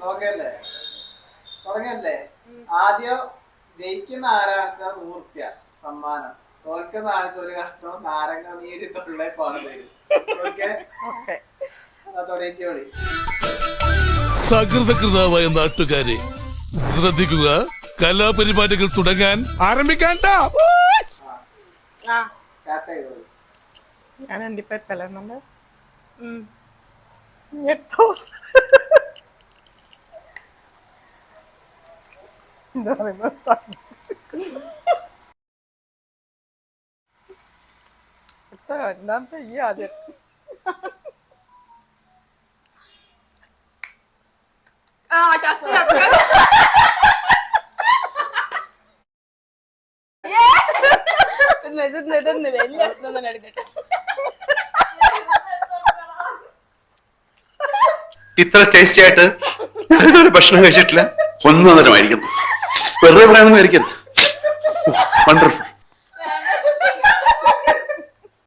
നോക്കല്ലേ തുടങ്ങല്ലേ. ആദ്യം ജയിക്കുന്ന ആരാണെന്ന് വെച്ചാൽ നൂറ് റുപ്യ സമ്മാനം. തോൽക്കുന്ന ആൾക്ക് ഒരു കഷ്ടം നാരങ്ങ നീര് തൊള്ളെ പോലെ തരും. ഓക്കെ? തുടങ്ങിക്കോളി. സകൃതകൃതാവായ നാട്ടുകാരെ ശ്രദ്ധിക്കുക. കലാപരിപാടികൾ തുടങ്ങാൻ ആരംഭിക്കാൻ ഞാൻ അണ്ടിപ്പരിപ്പല്ലേ നമ്മൾ ഉം. ഞെട്ടോ എന്താ പറയുന്നത് തിന്ന് തിന്ന് തിന്ന് വലിയ ഇതൊന്നും എടുക്കട്ടെ ഇത്ര ടേസ്റ്റി ആയിട്ട് ഞാനൊരു ഭക്ഷണം കഴിച്ചിട്ടില്ല. ഒന്നൊന്നരമായിരിക്കുന്നു വെറുതെ പറയാനൊന്നും ആയിരിക്കരുത് വണ്ടർഫുൾ